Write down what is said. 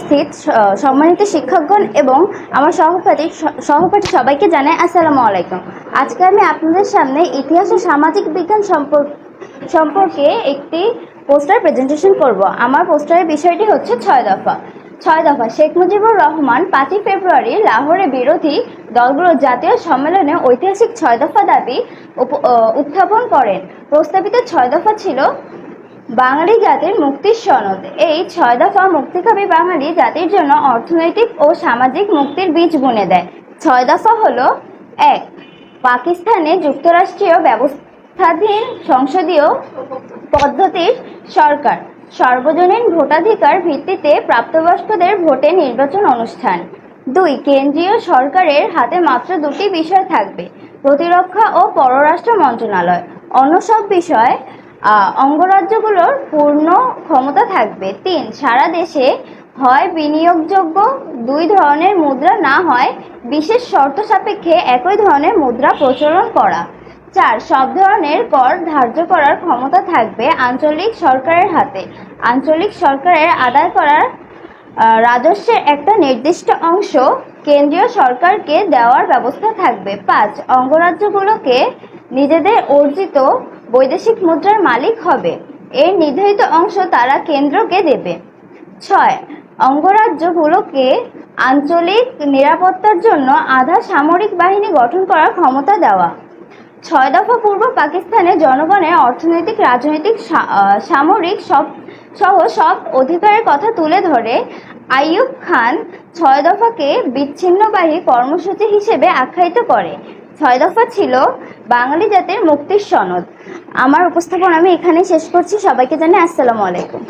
উপস্থিত সম্মানিত শিক্ষকগণ এবং আমার সহপাঠী সহপাঠী সবাইকে জানাই আসসালামু আলাইকুম। আজকে আমি আপনাদের সামনে ইতিহাস ও সামাজিক বিজ্ঞান সম্পর্কে একটি পোস্টার প্রেজেন্টেশন করব। আমার পোস্টারের বিষয়টি হচ্ছে ছয় দফা। ছয় দফা, শেখ মুজিবুর রহমান পাঁচই ফেব্রুয়ারি লাহোরে বিরোধী দলগুলোর জাতীয় সম্মেলনে ঐতিহাসিক ছয় দফা দাবি উপ- উত্থাপন করেন। প্রস্তাবিত ছয় দফা ছিল বাঙালি জাতির মুক্তির সনদ। এই ছয় দফা মুক্তিকামী বাঙালি জাতির জন্য অর্থনৈতিক ও সামাজিক মুক্তির বীজ বুনে দেয়। ছয় দফা হল এক, পাকিস্তানে যুক্তরাষ্ট্রীয় ব্যবস্থাধীন সংসদীয় পদ্ধতির সরকার। সর্বজনীন ভোটাধিকার ভিত্তিতে প্রাপ্তবয়স্কদের ভোটে নির্বাচন অনুষ্ঠান। দুই, কেন্দ্রীয় সরকারের হাতে মাত্র দুটি বিষয় থাকবে, প্রতিরক্ষা ও পররাষ্ট্র মন্ত্রণালয়। অন্য সব বিষয় অঙ্গরাজ্যগুলোর পূর্ণ ক্ষমতা থাকবে। তিন, সারা দেশে হয় বিনিয়োগযোগ্য, দুই ধরনের মুদ্রা না হয় বিশেষ শর্ত সাপেক্ষে একই ধরনের মুদ্রা প্রচলন করা। চার, সব ধরনের কর ধার্য করার ক্ষমতা থাকবে আঞ্চলিক সরকারের হাতে। আঞ্চলিক সরকারের আদায় করার রাজস্বের একটা নির্দিষ্ট অংশ কেন্দ্রীয় সরকারকে দেওয়ার ব্যবস্থা থাকবে। পাঁচ, অঙ্গরাজ্যগুলোকে নিজেদের অর্জিত বৈদেশিক মুদ্রার মালিক হবে। এর নির্ধারিত অংশ তারা কেন্দ্রকে দেবে। ছয়, অঙ্গরাজ্যগুলোকে আঞ্চলিক নিরাপত্তার জন্য আধা সামরিক বাহিনী গঠন করার ক্ষমতা দেওয়া। ছয় দফা পূর্ব পাকিস্তানের জনগণের অর্থনৈতিক, রাজনৈতিক সামরিক সব, সহ সব অধিকারের কথা তুলে ধরে আইয়ুব খান ছয় দফাকে বিচ্ছিন্নবাহী কর্মসূচি হিসেবে আখ্যায়িত করে। ছয় দফা ছিল বাঙালি জাতির মুক্তির সনদ। আমার উপস্থাপন আমি এখানেই শেষ করছি। সবাইকে জানে আসসালামু আলাইকুম।